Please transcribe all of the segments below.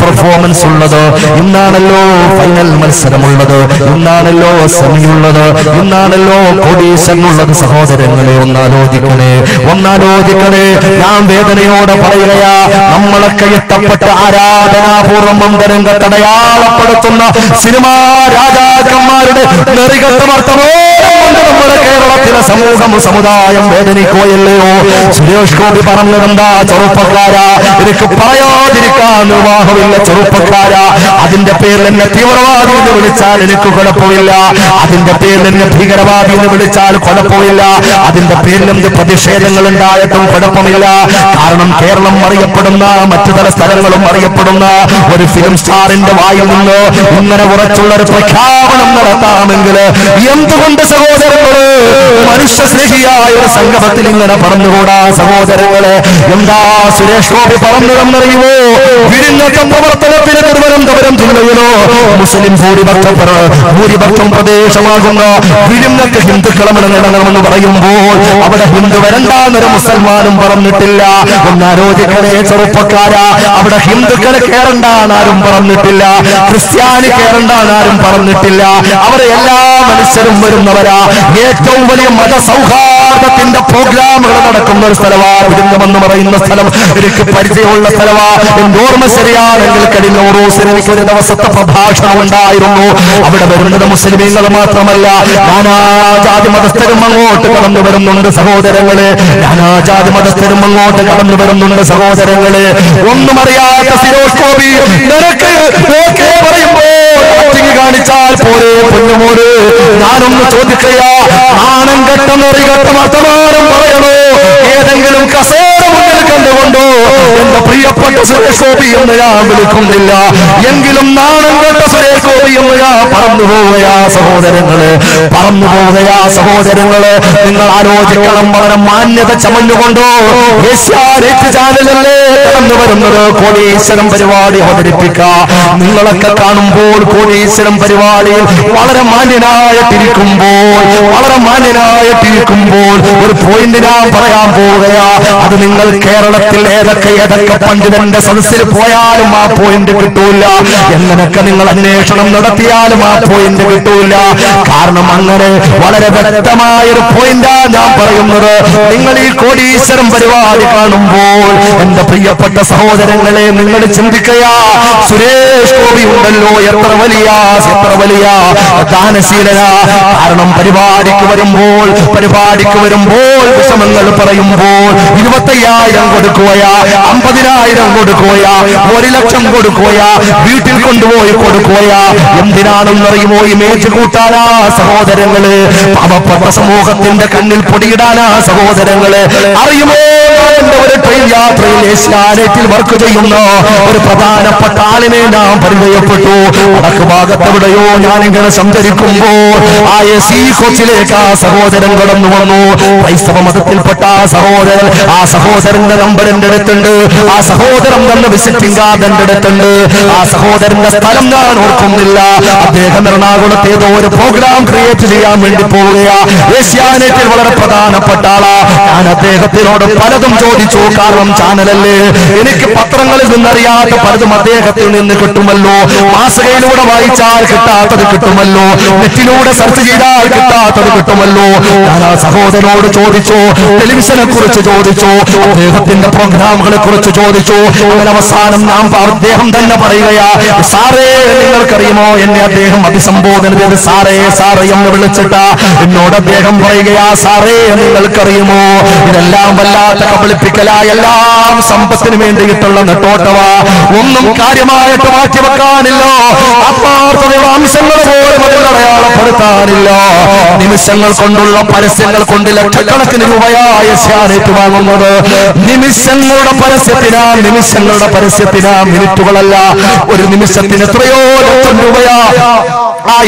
Performance ഉള്ളത്. ഇന്നാണല്ലോ final മത്സരമുള്ളത്. ഇന്നാണല്ലോ സെമിയുള്ളത് ഇന്നാണല്ലോ കൊടീശൻ ഉള്ളത്. സഹോദരങ്ങളെ ഒന്നാലോചിക്കണേ. ഒന്നാലോചിക്കണേ. ഞാൻ വേദനയോടെ പറയുകയാ നമ്മളൊക്കെ ഇഷ്ടപ്പെട്ട ആരാധനാപൂർവം അന്തരംഗത്ത് തടയാളപ്പെടുത്തുന്ന സിനിമാ രാജാക്കന്മാരുടെ നെറികത്തമർത്ഥമോ നമ്മുടെ കേരളത്തിലെ സമൂഹം സമുദായം വേദനിക്കുകയല്ലയോ? സുരേഷ് ഗോപി പറഞ്ഞതെന്താ? ചെറുപ്പക്കാരാ. എനിക്ക് പറയാതിരിക്കാൻ നിർവാഹമില്ല ചെറുപ്പക്കാരാ. അതിന്റെ പേരിൽ എന്നെ തീവ്രവാദി എന്ന് വിളിച്ചാൽ എനിക്ക് കുഴപ്പമില്ല. അതിന്റെ പേരിൽ എന്നെ ഭീകരവാദി എന്ന് വിളിച്ചാൽ കുഴപ്പമില്ല. അതിന്റെ പേരിൽ എന്ത് പ്രതിഷേധങ്ങൾ ഉണ്ടായിട്ടും കുഴപ്പമില്ല. കാരണം കേരളം അറിയപ്പെടുന്ന മറ്റു പല സ്ഥലങ്ങളും അറിയപ്പെടുന്ന ഒരു ഫിലിം സ്റ്റാറിന്റെ വായിൽ നിന്ന് ഇങ്ങനെ ഉറച്ചുള്ള ഒരു പ്രഖ്യാപനം നടത്താമെങ്കിൽ എന്തുകൊണ്ട് സഹോദരങ്ങൾ മനുഷ്യ സ്നേഹിയായ ഒരു സംഗമത്തിൽ ഇങ്ങനെ പറഞ്ഞുകൂടാ സഹോദരങ്ങളെ? എന്താ സുരേഷ് ഗോപി പറഞ്ഞതെന്നറിയുമോ വിരിഞ്ഞറ്റം പ്രവർത്തനത്തിന് തിരുവനന്തപുരം ജില്ലയിലോ? മുസ്ലിം ഭൂരിപക്ഷം ഭൂരിപക്ഷം പ്രദേശമാകുന്ന വിരിഞ്ഞക്ക് ഹിന്ദുക്കളമണ് നടണമെന്ന് പറയുമ്പോൾ അവിടെ ഹിന്ദു വരണ്ടാന്നൊരു മുസൽമാനും പറഞ്ഞിട്ടില്ല. ഒന്നാലോചിക്കണേ ചെറുപ്പക്കാരാ. അവിടെ ഹിന്ദുക്കൾ കേറണ്ടാന്നാരും പറഞ്ഞിട്ടില്ല. ക്രിസ്ത്യാനി കേറണ്ടാന്നാരും പറഞ്ഞിട്ടില്ല. അവിടെ എല്ലാ മനുഷ്യരും വരുന്നവരാ. ഏറ്റവും 你呀妈呀手卡 മതസൗഹാർദ്ദത്തിന്റെ പ്രോഗ്രാമുകൾ നടക്കുന്ന ഒരു സ്ഥലവാ. പറയുന്ന സ്ഥലം. എനിക്ക് പരിചയമുള്ള സ്ഥലവാ. എന്റെ ഓർമ്മ ശരിയാണെങ്കിൽ കഴിഞ്ഞ ഓരോ എനിക്ക് ഒരു ദിവസത്തെ പ്രഭാഷണം ഉണ്ടായിരുന്നു. അവിടെ വരുന്നത് മുസ്ലിമീങ്ങൾ മാത്രമല്ല. നാനാജാതി മതസ്ഥരും അങ്ങോട്ട് കടന്നു വരുന്നുണ്ട് സഹോദരങ്ങളെ. നാനാജാതി മതസ്ഥരും അങ്ങോട്ട് കടന്നു വരുന്നുണ്ട് സഹോദരങ്ങളെ. ഒന്നും അറിയാത്ത സിരോസ്കോപി കാണിച്ചാൽ പോരെ പൊന്നുമോര് ഞാനൊന്ന് ചോദിക്കയാ. നാണം കെട്ട നെറികെട്ട വർത്തമാനം പറയണോ? ഏതെങ്കിലും കസേര മുന്നിൽ കണ്ടുകൊണ്ടോ? പ്രിയപ്പെട്ട സുരേഷ് ഗോപി എന്ന് ഞാൻ വിളിക്കുന്നില്ല എങ്കിലും നാണം കെട്ട സുരേഷ് ഗോപി എന്ന് ഞാൻ പറന്നു പോവുകയാ സഹോദരങ്ങൾ. പറന്നു പോവുകയാ സഹോദരങ്ങൾ. നിങ്ങൾ ആലോചിക്കണം വളരെ മാന്യത ചമഞ്ഞുകൊണ്ടോ ഏഷ്യാനെറ്റ് ചാനലല്ലേ കടന്നു വരുന്നത്? കോടീശ്വരം പരിപാടി അവതരിപ്പിക്ക. നിങ്ങളൊക്കെ കാണുമ്പോൾ കോടീശ്വരം പരിപാടിയിൽ വളരെ മാന്യനായിട്ടിരിക്കുമ്പോൾ വളരെ മാന്യനായിട്ടിരിക്കുമ്പോൾ ഒരു പോയിന്റ് ഞാൻ പറയാൻ പോവുകയാ. അത് നിങ്ങൾ കേരളത്തിൽ ഏതൊക്കെ ഏതൊക്കെ പണ്ഡിതന്റെ സദസ്സിൽ പോയാലും ആ പോയിന്റ് കിട്ടൂല. എങ്ങനെയൊക്കെ നിങ്ങൾ അന്വേഷണം നടത്തിയാലും ആ പോയിന്റ് കിട്ടൂല. കാരണം അങ്ങനെ വളരെ വ്യക്തമായ ഒരു പോയിന്റാ ഞാൻ പറയുന്നത്. നിങ്ങൾ ഈ കോടീശ്വരം പരിപാടി കാണുമ്പോൾ എന്റെ പ്രിയപ്പെട്ട സഹോദരങ്ങളെ നിങ്ങൾ ചിന്തിക്കയാ സുരേഷ് ഗോപി ഉണ്ടല്ലോ എത്ര വലിയ എത്ര വലിയ ദാനശീലന. കാരണം പരിപാടിക്ക് വരുമ്പോൾ പരിപാടിക്ക് വരുമ്പോൾ വിഷമങ്ങൾ പറയുമ്പോൾ ഇരുപത്തയ്യായിരം കൊടുക്കുകയാ. അമ്പതിനായിരം കൊടുക്കുകയാ ഒരു ലക്ഷം കൊടുക്കുകയാ വീട്ടിൽ കൊണ്ടുപോയി കൊടുക്കുകയാ എന്തിനാണെന്നറിയുമോ ഇമേജ് കൂട്ടാനാ സഹോദരങ്ങൾ? പാവപ്പെട്ട സമൂഹത്തിന്റെ കണ്ണിൽ പൊടിയിടാനാ സഹോദരങ്ങൾ? അറിയുമോ? ഒരു ട്രെയിൻ യാത്രയിൽ ഏഷ്യാനെറ്റിൽ വർക്ക് ചെയ്യുന്ന ഒരു പ്രധാനപ്പെട്ട ആളിനെ ഞാൻ പരിചയപ്പെട്ടു. വടക്ക് ഭാഗത്തെവിടെയോ ഞാനിങ്ങനെ സഞ്ചരിക്കുമ്പോൾ ആ എസ് കൊച്ചിലേക്ക് ആ സഹോദരൻ കടന്നു വന്നു. ക്രൈസ്തവ മതത്തിൽപ്പെട്ട ആ സഹോദരൻ ആ സഹോദരന്റെ നമ്പർ എന്റെ അടുത്തുണ്ട്. ആ സഹോദരൻ തന്ന വിസിറ്റിംഗ് കാർഡ് എന്റെ അടുത്തുണ്ട്. ആ സഹോദരന്റെ സ്ഥലം ഞാൻ ഓർക്കുന്നില്ല. അദ്ദേഹം എറണാകുളത്ത് ഏതോ ഒരു പ്രോഗ്രാം ക്രിയേറ്റ് ചെയ്യാൻ വേണ്ടി പോവുകയാ. ഏഷ്യാനെറ്റിൽ വളരെ പ്രധാനപ്പെട്ട ആളാ. ഞാൻ അദ്ദേഹത്തിനോട് പലതും ചോദിച്ചു? കാരണം ചാനലല്ലേ? എനിക്ക് പത്രങ്ങളിൽ നിന്നറിയാത്ത പലതും അദ്ദേഹത്തിൽ നിന്ന് കിട്ടുമല്ലോ. മാസികയിലൂടെ വായിച്ചാൽ കിട്ടാത്തത് കിട്ടുമല്ലോ. നെറ്റിലൂടെ സെർച്ച് ചെയ്താൽ കിട്ടാത്തത് കിട്ടുമല്ലോ. ഞാൻ ആ സഹോദരനോട് ചോദിച്ചു? ടെലിവിഷനെ കുറിച്ച് ചോദിച്ചു? അദ്ദേഹത്തിന്റെ പ്രോഗ്രാമുകളെ കുറിച്ച് ചോദിച്ചു അവസാനം നാം അദ്ദേഹം തന്നെ പറയുകയാ സാറേ നിങ്ങൾക്കറിയുമോ? എന്നെ അദ്ദേഹം അഭിസംബോധന ചെയ്ത് സാറേ സാറേ എന്ന് വിളിച്ചിട്ട എന്നോട് അദ്ദേഹം പറയുകയാ സാറേ നിങ്ങൾക്കറിയുമോ? ഇതെല്ലാം വല്ലാത്ത കബളിപ്പിക്കല എല്ലാം സമ്പത്തിന് വേണ്ടിയിട്ടുള്ള നെട്ടോട്ടവാ. ഒന്നും കാര്യമായിട്ട് മാറ്റിവെക്കാനില്ലോ ആത്മാർത്ഥതയുടെ അംശങ്ങൾ പോലും അടയാളപ്പെടുത്താനില്ല. നിമിഷങ്ങൾ കൊണ്ടുള്ള പരസ്യങ്ങൾ കൊണ്ട് ലക്ഷക്കണക്കിന് രൂപയായ ശാനേറ്റ് വാങ്ങുന്നത്. നിമിഷങ്ങളുടെ പരസ്യത്തിനാ നിമിഷങ്ങളുടെ പരസ്യത്തിനാ മിനിറ്റുകളല്ല. ഒരു നിമിഷത്തിന് എത്രയോ ലക്ഷം രൂപയാ ആ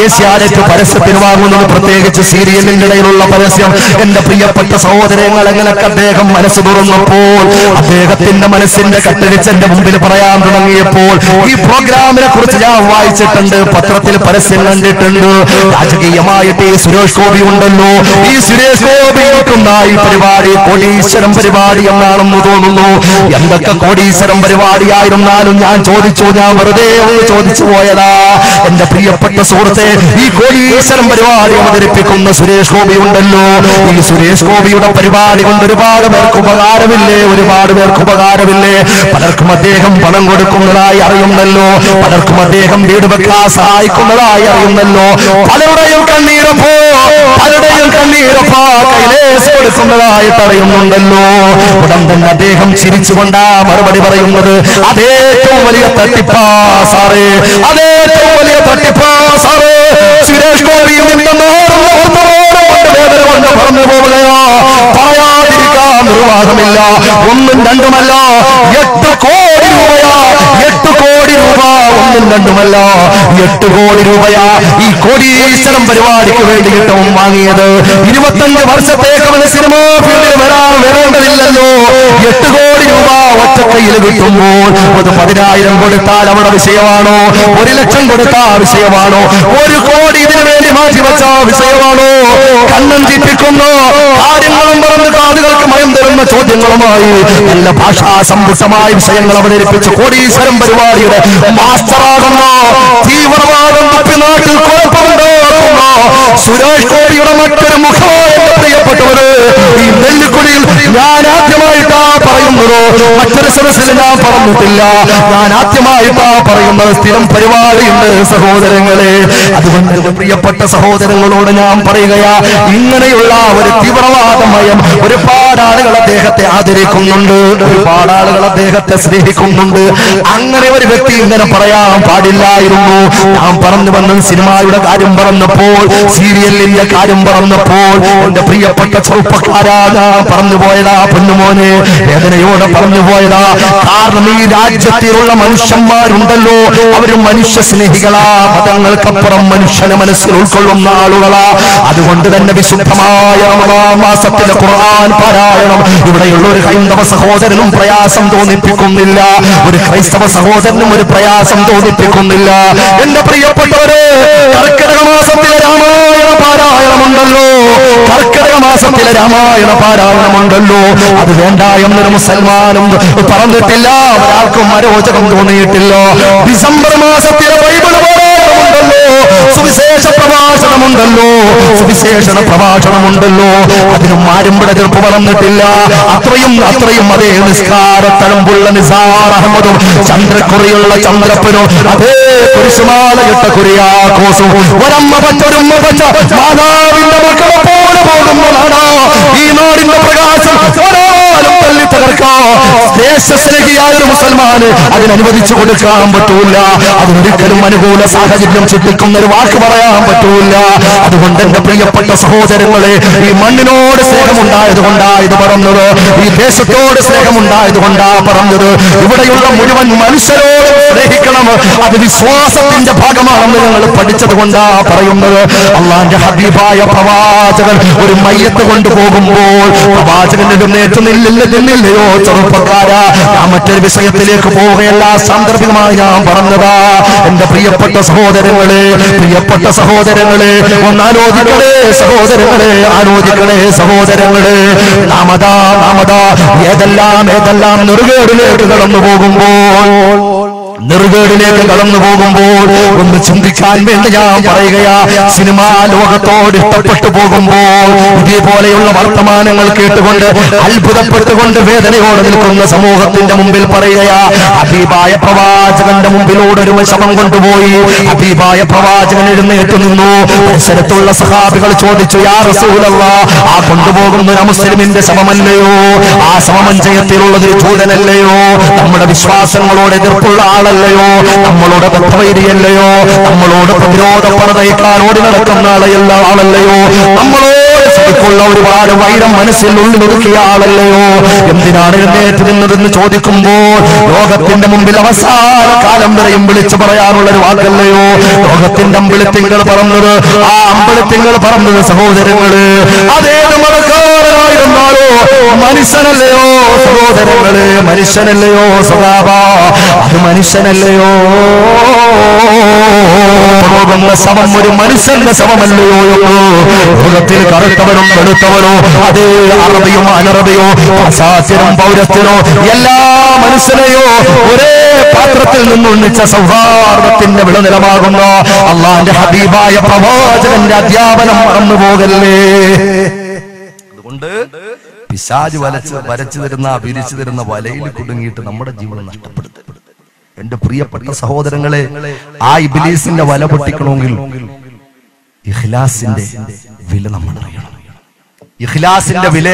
പരസ്യത്തിന് വാങ്ങുന്നത്. പ്രത്യേകിച്ച് സീരിയലിന്റെ ഇടയിലുള്ള പരസ്യം. എന്റെ പ്രിയപ്പെട്ട സഹോദരങ്ങൾ എങ്ങനെയൊക്കെ അദ്ദേഹം മനസ്സ് തുറന്നപ്പോൾ അദ്ദേഹത്തിന്റെ മനസ്സിന്റെ കട്ടഴിച്ച് എന്റെ മുമ്പിൽ പറയാൻ തുടങ്ങിയപ്പോൾ ഈ പ്രോഗ്രാമിനെ കുറിച്ച് ഞാൻ വായിച്ചിട്ടുണ്ട്. പത്രത്തിൽ പരസ്യം കണ്ടിട്ടുണ്ട്. രാജകീയമായിട്ട് ഈ സുരേഷ് ഗോപി ഉണ്ടല്ലോ. ഈ സുരേഷ് ഗോപി നിൽക്കുന്ന ഈ പരിപാടി കോടീശ്വരം പരിപാടി എന്നാണെന്ന് തോന്നുന്നു. എന്തൊക്കെ കോടീശ്വരം പരിപാടിയായിരുന്നാലും ഞാൻ ചോദിച്ചു ഞാൻ വെറുതെ ചോദിച്ചു പോയതാ. എന്റെ പ്രിയപ്പെട്ട സുഹൃത്തെ ഈ കോടീശ്വരം പരിപാടി അവതരിപ്പിക്കുന്ന സുരേഷ് ഗോപി ഉണ്ടല്ലോ. ഈ സുരേഷ് ഗോപിയുടെ പരിപാടി കൊണ്ട് ഒരുപാട് പേർക്ക് ഉപകാരമില്ലേ? ഒരുപാട് പേർക്ക് ഉപകാരമില്ലേ? പലർക്കും അദ്ദേഹം പണം കൊടുക്കുന്നതായി അറിയുന്നല്ലോ. പലർക്കും അദ്ദേഹം വീട് വെക്കാൻ സഹായിക്കുന്നതായി അറിയുന്നല്ലോ. പലരുടെയും കണ്ണീരപ്പോ പലരുടെയും കണ്ണീരപ്പോ അറിയുന്നുണ്ടല്ലോ. ഉടൻ തന്നെ അദ്ദേഹം ചിരിച്ചുകൊണ്ടാ മറുപടി പറയുന്നത്. അതേറ്റവും വലിയ തട്ടിപ്പാ സാറേ. ഒന്നും രണ്ടുമല്ല. എട്ട് കോടി രൂപയാ. എട്ട് കോടി രൂപ ഒന്നും രണ്ടുമല്ല. എട്ട് കോടി രൂപയാ ഈ കോടീശ്വരം പരിപാടിക്ക് വേണ്ടി കിട്ടും വാങ്ങിയത്. ഇരുപത്തഞ്ച് വർഷത്തേക്ക് അവന് സിനിമാ ഫീൽഡിൽ വരാൻ വരേണ്ടതില്ലല്ലോ എട്ട് കോടി രൂപ ഒറ്റക്കൈയിൽ കിട്ടുമ്പോൾ അത് പതിനായിരം കൊടുത്താൽ അവിടെ വിഷയമാണോ? ഒരു ലക്ഷം കൊടുത്താൽ വിഷയമാണോ? ഒരു കോടി ഇതിനു മാറ്റിവെച്ച വിഷയമാണോ കണ്ണൻ ചിപ്പിക്കുന്നു കാര്യങ്ങളും പറഞ്ഞ് കാതുകൾക്ക് മയം തരുന്ന ചോദ്യങ്ങളുമായി നല്ല ഭാഷാ സമ്പുഷ്ടമായ വിഷയങ്ങൾ അവതരിപ്പിച്ച് കോടീശ്വരം പരിപാടിയുടെ മാസ്റ്ററാകുന്ന തീവ്രവാദം നാട്ടിൽ കുഴപ്പമുണ്ടാക്കുന്ന സുരേഷ് കോടിയുടെ മറ്റൊരു മുഖമായിട്ടവര് ഈ നെല്ലിക്കുടിയിൽ ഞാൻ ആദ്യമായിട്ടാ പറയുന്നത്. മറ്റൊരു സദസ്സിൽ ഞാൻ പറഞ്ഞിട്ടില്ല. ഞാൻ ആദ്യമായിട്ടാ പറയുന്നത്. സ്ഥിരം പരിപാടിയുണ്ട് സഹോദരങ്ങളെ. അതുകൊണ്ട് പ്രിയപ്പെട്ട സഹോദരങ്ങളോട് ഞാൻ പറയുകയാ ഇങ്ങനെയുള്ള ഒരു തീവ്രവാദമയം ഒരുപാട് ആളുകൾ അദ്ദേഹത്തെ ആദരിക്കുന്നുണ്ട് ഒരുപാട് ആളുകൾ അദ്ദേഹത്തെ സ്നേഹിക്കുന്നുണ്ട്. അങ്ങനെ ഒരു വ്യക്തി ഇങ്ങനെ പറയാൻ പാടില്ലായിരുന്നു. ഞാൻ പറഞ്ഞു വന്ന സിനിമയുടെ കാര്യം പറഞ്ഞപ്പോൾ സീരിയലിന്റെ കാര്യം പറഞ്ഞപ്പോൾ എന്റെ പ്രിയപ്പെട്ട ചെറുപ്പക്കാരാണ് പറഞ്ഞു പോയതാ പെണ്ണുമോനെ വേദനയോടെ പറഞ്ഞു പോയതാ കാരണം ഈ രാജ്യത്തിലുള്ള മനുഷ്യന്മാരുണ്ടല്ലോ. അവർ മനുഷ്യ സ്നേഹികളാ മതങ്ങൾക്കപ്പുറം മനുഷ്യനെ മനസ്സിൽ ഉൾക്കൊള്ളുന്ന ആളുകളാ. അതുകൊണ്ട് തന്നെ വിശുദ്ധമായ മാസത്തിലെ ഖുർആൻ പാരായണം. ഇവിടെയുള്ള ഒരു ഹൈന്ദവ സഹോദരനും പ്രയാസം തോന്നിപ്പിക്കുന്നില്ല. ഒരു ക്രൈസ്തവ സഹോദരനും ഒരു പ്രയാസം തോന്നിപ്പിക്കുന്നില്ല. എന്റെ പ്രിയപ്പെട്ടവരെ കർക്കിടക മാസത്തിലെ രാമായണ പാരായണമുണ്ടല്ലോ കർക്കിടക മാസത്തിലെ രാമായണ പാരായണമുണ്ടല്ലോ അത് വേണ്ട എന്നൊരു മുസൽമാനും പറഞ്ഞിട്ടില്ല. ഒരാൾക്കും മരോചകം തോന്നിയിട്ടില്ല. ഡിസംബർ മാസത്തിലെ ബൈബിൾ സുവിശേഷ പ്രഭാഷണമുണ്ടല്ലോ സുവിശേഷണ പ്രഭാഷണമുണ്ടല്ലോ അതിനും ആരും ഇവിടെ ചെറുപ്പ് പറഞ്ഞിട്ടില്ല അത്രയും അത്രയും അതേ നിസ്കാര തഴമ്പുള്ള അഹമ്മദും ചന്ദ്രക്കുറിയുള്ള ചന്ദ്രപ്പനും അതേ കുരിശുമാലയിട്ട കുരിയാക്കോസും. ഒരമ്മ പച്ചൊരമ്മ പച്ച മാതാവിന്റെ മക്കളെ പോലെ ഈ നാടിന്റെ പ്രകാശം ഒരാളും ദേശസ്നേഹിയായ ഒരു മുസൽമാന് അതിനനുവദിച്ചു കൊടുക്കാൻ പറ്റൂല. അതിനൊരിക്കലും അനുകൂല സാഹചര്യം ചുറ്റിക്കുന്ന ഒരു വാക്ക് പറയാൻ പറ്റൂല. അതുകൊണ്ട് എന്റെ പ്രിയപ്പെട്ട സഹോദരങ്ങളെ ഈ മണ്ണിനോട് സ്നേഹമുണ്ടായത് കൊണ്ടാ ഇത് പറഞ്ഞത്. ഈ ദേശത്തോട് സ്നേഹമുണ്ടായത് കൊണ്ടാ പറഞ്ഞത്. ഇവിടെയുള്ള മുഴുവൻ മനുഷ്യരോട് സ്നേഹിക്കണം. അത് വിശ്വാസത്തിന്റെ ഭാഗമാണെന്ന് ഞങ്ങൾ പഠിച്ചത് കൊണ്ടാ പറയുന്നത്. അള്ളാന്റെ ഹബീബായ പ്രവാചകൻ ഒരു മയ്യത്ത് കൊണ്ടുപോകുമ്പോൾ പ്രവാചകൻ എഴുന്നേറ്റ് നിന്നില്ലയോ മറ്റൊരു വിഷയത്തിലേക്ക് പോവുകയല്ല. സാന്ദർഭികമായി ഞാൻ പറഞ്ഞതാ എന്റെ പ്രിയപ്പെട്ട സഹോദരങ്ങളെ പ്രിയപ്പെട്ട സഹോദരങ്ങളെ ഒന്നാലോചിക്കണേ സഹോദരങ്ങളെ ആലോചിക്കണേ സഹോദരങ്ങളെ. നാമതാ നാമതാ ഏതെല്ലാം ഏതെല്ലാം നെറുകേടിലേക്ക് കടന്നു പോകുമ്പോൾ നെറുകേടിലേക്ക് കടന്നു പോകുമ്പോൾ ഒന്ന് ചിന്തിക്കാൻ വേണ്ടി ഞാൻ പറയുകയാ സിനിമാ ലോകത്തോട് ഇഷ്ടപ്പെട്ടു പോകുമ്പോൾ ഇതേപോലെയുള്ള വർത്തമാനങ്ങൾ കേട്ടുകൊണ്ട് അത്ഭുതപ്പെട്ടുകൊണ്ട് വേദനയോടെ നിൽക്കുന്ന സമൂഹത്തിന്റെ മുമ്പിൽ പറയുകയാ ഹബീബായ പ്രവാചകന്റെ മുമ്പിലൂടെ ഒരു ശവം കൊണ്ടുപോയി. ഹബീബായ പ്രവാചകൻ എഴുന്നേറ്റ് നിന്നു. പരിസരത്തുള്ള സഹാബികൾ ചോദിച്ചു യാ റസൂലല്ല ആ കൊണ്ടുപോകുന്ന ഒരു മുസ്ലിമിന്റെ ശവമല്ലയോ ആ സമമഞ്ചയത്തിലുള്ളത് ഒരു ജൂതനല്ലയോ? നമ്മുടെ വിശ്വാസങ്ങളോട് എതിർപ്പുള്ള ആളല്ലയോ നമ്മളോട് ബദ്ധവൈരിയല്ലയോ നമ്മളോട് പ്രതിരോധ പറഞ്ഞേക്കാൻ ഓടി നടക്കുന്ന ആളെയല്ല ആളല്ലയോ? നമ്മളോട് ശരിക്കുള്ള ഒരുപാട് വൈരം മനസ്സിൽ ഉള്ളിൽ ഒതുക്കിയ ആളല്ലയോ? എന്തിനാണ് എഴുന്നേറ്റ് നിന്നതെന്ന് ചോദിക്കുമ്പോൾ ലോകത്തിന്റെ മുമ്പിൽ അവസാന കാലം വരെയും വിളിച്ചു പറയാനുള്ള ഒരു വാക്കല്ലയോ? ലോകത്തിന്റെ അമ്പിളിത്തിങ്കൾ പറഞ്ഞത് ആ അമ്പിളിത്തിങ്കൾ പറഞ്ഞത് സഹോദരങ്ങൾ. അതേ മതക്കാരനായിരുന്നാലും എന്നാലോ മനുഷ്യനല്ലയോ സഹോദരങ്ങളെ? മനുഷ്യനല്ലയോ സദാബ അത് മനുഷ്യനല്ലയോ? പോകുന്ന സമം ഒരു മനുഷ്യന്റെ സമമല്ലയോ ലോകത്തിൽ കറുത്തവനും വെളുത്തവനോ അതേ അറബിയോ അനറബിയോ പാശ്ചാത്യനും പൗരത്തിനോ എല്ലാ മനുഷ്യനെയോ ഒരേ പാത്രത്തിൽ നിന്നുണ്ണിച്ച സൗഹാർദ്ദത്തിന്റെ വിളനിലമാകുന്ന അള്ളാന്റെ ഹബീബായ പ്രവാചകന്റെ അധ്യാപനം മറന്നു പോകല്ലേ അതുകൊണ്ട് പിശാജ് വലച്ച് വരച്ചു തരുന്ന വിരിച്ചു തരുന്ന വലയിൽ കുടുങ്ങിയിട്ട് നമ്മുടെ ജീവിതം നഷ്ടപ്പെടുത്തരുത് എന്റെ പ്രിയപ്പെട്ട സഹോദരങ്ങളെ ആ ഇബിലീസിന്റെ വല പൊട്ടിക്കണമെങ്കിൽ ഇഖ്ലാസിന്റെ വില നമ്മൾ അറിയണം. ഇഖ്ലാസിന്റെ വില